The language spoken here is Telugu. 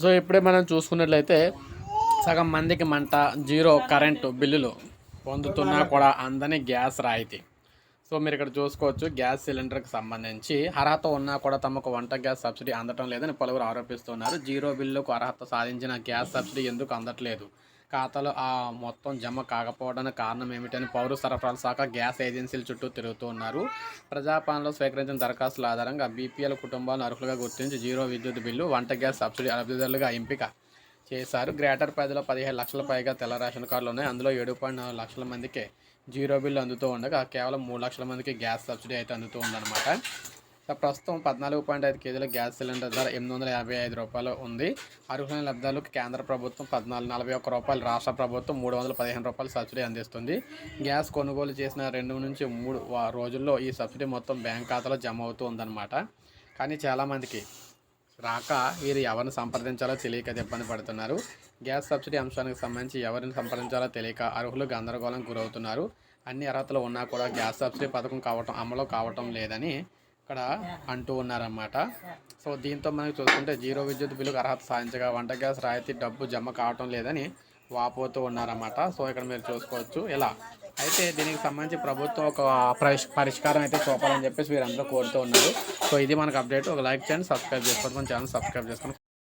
సో ఇప్పుడే మనం చూసుకున్నట్లయితే సగం మందికి మంట జీరో కరెంటు బిల్లులు పొందుతున్నా కూడా అందని గ్యాస్ రాయితీ. సో మీరు ఇక్కడ చూసుకోవచ్చు గ్యాస్ సిలిండర్కి సంబంధించి అర్హత ఉన్నా కూడా తమకు వంట గ్యాస్ సబ్సిడీ అందటం లేదని పలువురు ఆరోపిస్తున్నారు. జీరో బిల్లుకు అర్హత సాధించిన గ్యాస్ సబ్సిడీ ఎందుకు అందట్లేదు? ఖాతాలో ఆ మొత్తం జమ కాకపోవడానికి కారణం ఏమిటని పౌర సరఫరాల శాఖ గ్యాస్ ఏజెన్సీల చుట్టూ తిరుగుతూ ఉన్నారు. ప్రజాపాలనలో స్వీకరించిన దరఖాస్తుల ఆధారంగా బీపీఎల్ కుటుంబాలను అర్హులుగా గుర్తించి జీరో విద్యుత్ బిల్లు వంట గ్యాస్ సబ్సిడీ లబ్ధిదారులుగా ఎంపిక చేశారు. గ్రేటర్ పరిధిలో పదిహేను లక్షల పైగా తెల్ల రేషన్ కార్డులు ఉన్నాయి. అందులో ఏడు పాయింట్ నాలుగు లక్షల మందికి జీరో బిల్లు అందుతూ ఉండగా కేవలం మూడు లక్షల మందికి గ్యాస్ సబ్సిడీ అయితే అందుతూ ఉందన్నమాట. ప్రస్తుతం పద్నాలుగు పాయింట్ ఐదు కేజీల గ్యాస్ సిలిండర్ ధర ఎనిమిది వందల యాభై ఐదు రూపాయలు ఉంది. అర్హులైన లబ్ధాలకు కేంద్ర ప్రభుత్వం పద్నాలుగు నలభై ఒక్క రూపాయలు రాష్ట్ర ప్రభుత్వం మూడు వందల పదిహేను రూపాయలు సబ్సిడీ అందిస్తుంది. గ్యాస్ కొనుగోలు చేసిన రెండు నుంచి మూడు రోజుల్లో ఈ సబ్సిడీ మొత్తం బ్యాంక్ ఖాతాలో జమ అవుతూ ఉందన్నమాట. కానీ చాలామందికి రాక వీరు ఎవరిని సంప్రదించాలో తెలియక ఇబ్బంది పడుతున్నారు. గ్యాస్ సబ్సిడీ అంశానికి సంబంధించి ఎవరిని సంప్రదించాలో తెలియక అర్హులు గందరగోళం గురవుతున్నారు. అన్ని అర్హతలు ఉన్నా కూడా గ్యాస్ సబ్సిడీ పథకం కావటం అమలు కావటం లేదని ఇక్కడ అంటూ ఉన్నారన్నమాట. సో దీంతో మనకి చూసుకుంటే జీరో విద్యుత్ బిల్లుకు అర్హత సాధించగా వంట గ్యాస్ రాయితీ డబ్బు జమ కావటం లేదని వాపోతూ ఉన్నారన్నమాట. సో ఇక్కడ మీరు చూసుకోవచ్చు. ఇలా. అయితే దీనికి సంబంధించి ప్రభుత్వం ఒక పరిష్కారం అయితే చూపాలని చెప్పేసి వీరందరూ కోరుతూ ఉన్నారు. సో ఇది మనకు అప్డేట్. ఒక లైక్ చేయండి సబ్స్క్రైబ్ చేసుకోండి. మన ఛానల్ సబ్స్క్రైబ్ చేసుకోండి.